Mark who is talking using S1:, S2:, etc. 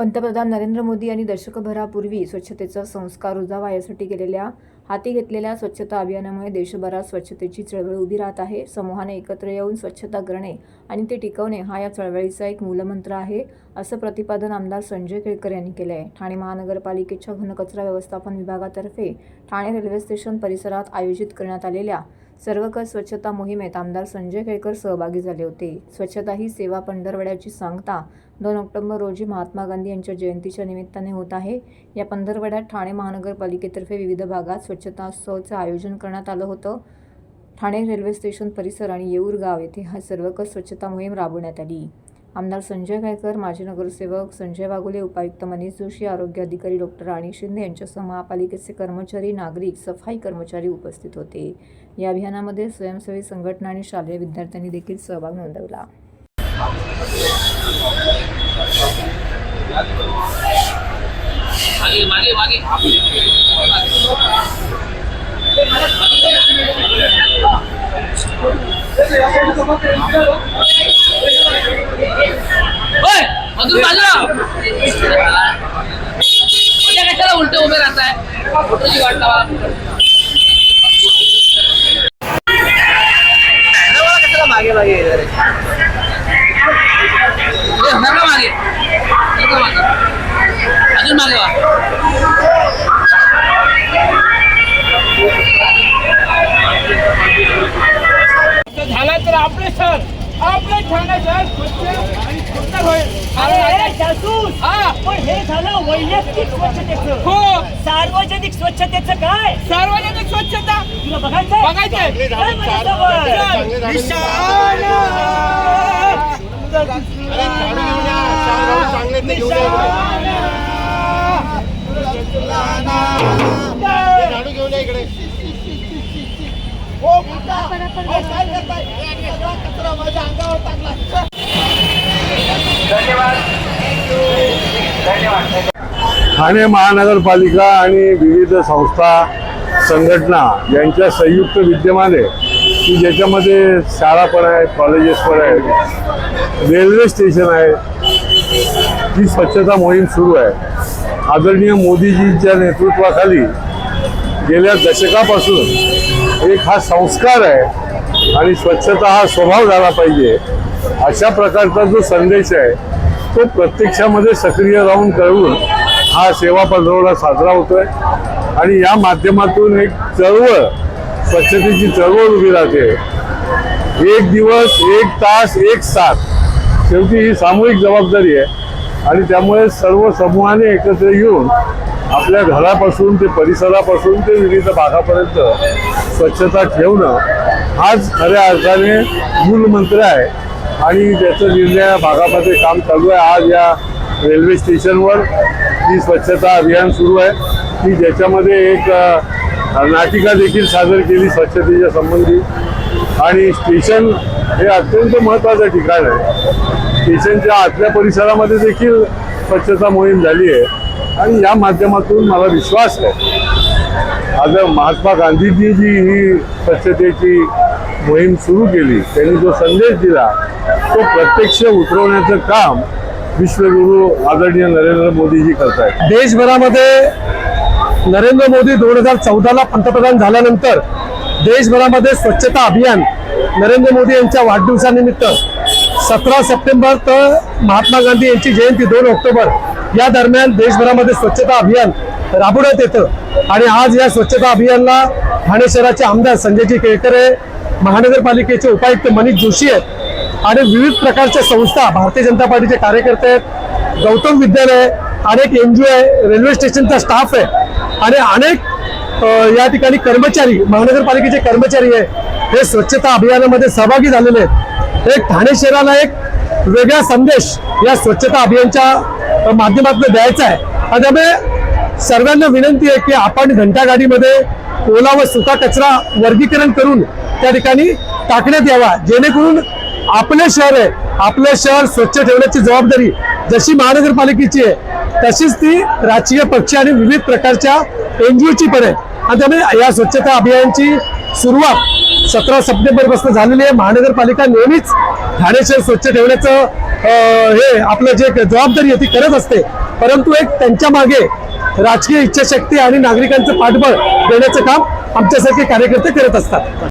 S1: पंतप्रधान नरेंद्र मोदी यांनी दशकभरापूर्वी स्वच्छतेचा संस्कार रुजावा यासाठी केलेल्या हाती घेतलेल्या स्वच्छता अभियानामुळे देशभरात स्वच्छतेची चळवळ उभी राहत आहे. समूहाने एकत्र येऊन स्वच्छता करणे आणि ते टिकवणे हा या चळवळीचा एक मूलमंत्र आहे असं प्रतिपादन आमदार संजय केळकर यांनी केलं आहे ठाणे महानगरपालिकेच्या घनकचरा व्यवस्थापन विभागातर्फे ठाणे रेल्वे स्टेशन परिसरात आयोजित करण्यात आलेल्या सर्वकर स्वच्छता मोहिमेत आमदार संजय केळकर सहभागी झाले होते. स्वच्छता ही सेवा पंधरवड्याची सांगता दोन ऑक्टोबर रोजी महात्मा गांधी यांच्या जयंतीच्या निमित्ताने होत आहे. या पंधरवड्यात ठाणे महानगरपालिकेतर्फे विविध भागात स्वच्छ स्वच्छता उत्सवाचं आयोजन करण्यात आलं होतं. ठाणे रेल्वे स्टेशन परिसर आणि येऊर गाव येथे हा सर्वकष स्वच्छता मोहीम राबवण्यात आली. आमदार संजय गायकर माजी नगरसेवक संजय वाघुले उपायुक्त मनीष जोशी आरोग्य अधिकारी डॉक्टर राणी शिंदे यांच्यासह महापालिकेचे कर्मचारी नागरिक सफाई कर्मचारी उपस्थित होते. या अभियानामध्ये स्वयंसेवी संघटना आणि शालेय विद्यार्थ्यांनी देखील सहभाग नोंदवला.
S2: मागे मागे मागे ओय, अजून बाजूला. कशाला उलटे उभे राहताय? फोटोची वाट लावा. कशाला मागे मागे मागे. अजून मागे वा.
S3: आपले ठाणे शहर स्वच्छ आणि सुंदर होईल
S4: अरे जासूस!
S3: हा.
S4: पण हे झालं वैयक्तिक स्वच्छतेचं.
S3: हो.
S4: सार्वजनिक स्वच्छतेचं काय?
S3: सार्वजनिक स्वच्छता.
S4: तुला बघायचंय.
S3: निशाण.
S5: ठाणे महानगरपालिका आणि विविध संस्था संघटना यांच्या संयुक्त विद्यमाने की ज्याच्यामध्ये शाळा पण आहे कॉलेजेस पण आहेत रेल्वे स्टेशन आहे ही स्वच्छता मोहीम सुरू आहे. आदरणीय मोदीजींच्या नेतृत्वाखाली गेल्या दशकापासून एक हा संस्कार आहे आणि स्वच्छता हा स्वभाव झाला पाहिजे. अशा प्रकारचा जो संदेश आहे तो प्रत्यक्षामध्ये सक्रिय राहून कळवून हा सेवा पंधरवडा साजरा होतोय. आणि या माध्यमातून एक चळवळ स्वच्छतेची चळवळ उभी राहते. एक दिवस एक तास एक साथ. शेवटी ही सामूहिक जबाबदारी आहे. आणि त्यामुळे सर्व समूहाने एकत्र येऊन आपल्या घरापासून ते परिसरापासून ते विविध भागापर्यंत स्वच्छता ठेवणं हाच खऱ्या अर्थाने मूलमंत्र आहे. आणि त्याचं निर्णय भागामध्ये काम चालू आहे आज या रेल्वे स्टेशनवर ही स्वच्छता अभियान सुरू आहे. की ज्याच्यामध्ये एक नाटिका देखील सादर केली स्वच्छतेच्या संबंधी. आणि स्टेशन हे अत्यंत महत्त्वाचं ठिकाण आहे. स्टेशनच्या आतल्या परिसरामध्ये देखील स्वच्छता मोहीम झाली आहे. आणि या माध्यमातून मला विश्वास आहे. आज महात्मा गांधीजी जी ही स्वच्छतेची मोहीम सुरू केली. त्यांनी जो संदेश दिला तो प्रत्यक्ष उतरवण्याचं काम विश्वगुरू आदरणीय नरेंद्र मोदीजी करत आहेत
S6: देशभरामध्ये नरेंद्र मोदी दोन हजार चौदाला पंतप्रधान झाल्यानंतर देशभरामध्ये स्वच्छता अभियान नरेंद्र मोदी यांच्या वाढदिवसानिमित्त सतरा सप्टेंबर तर महात्मा गांधी यांची जयंती दोन ऑक्टोबर. या दरम्यान देशभरामध्ये स्वच्छता अभियान राबवण्यात येतं. आणि आज या स्वच्छता अभियानला ठाणे शहराचे आमदार संजयजी केळकर आहे महानगरपालिकेचे उपायुक्त मनीष जोशी आहेत आणि विविध प्रकारच्या संस्था भारतीय जनता पार्टीचे कार्यकर्ते आहेत गौतम विद्यालय अनेक एन जी ओ आहे रेल्वे स्टेशनचा स्टाफ आहे आणि अनेक या ठिकाणी कर्मचारी महानगरपालिकेचे कर्मचारी आहे. हे स्वच्छता अभियानामध्ये सहभागी झालेले आहेत. एक ठाणे शहराला एक वेगळा संदेश या स्वच्छता अभियानच्या माध्यमातून द्यायचा आहे. आणि त्यामुळे सर्वांना विनंती आहे की आपण घंटागाडीमध्ये ओला व सुका कचरा वर्गीकरण करून त्या ठिकाणी टाकण्यात यावा. जेणेकरून आपले शहर आहे आपलं शहर स्वच्छ ठेवण्याची जबाबदारी जशी महानगरपालिकेची आहे तशीच ती राजकीय पक्ष आणि विविध प्रकारच्या एन जी ओची पण आहे. आणि त्यामुळे या स्वच्छता अभियानची सुरुवात सतरा सप्टेंबरपासून झालेली आहे. महानगरपालिका नेहमीच ठाणे शहर स्वच्छ ठेवण्याचं हे आपलं जे जबाबदारी आहे ती करत असते. परंतु एक त्यांच्या मागे राजकीय इच्छाशक्ती आणि नागरिकांचं पाठबळ देण्याचं काम आमच्यासारखे कार्यकर्ते करत असतात.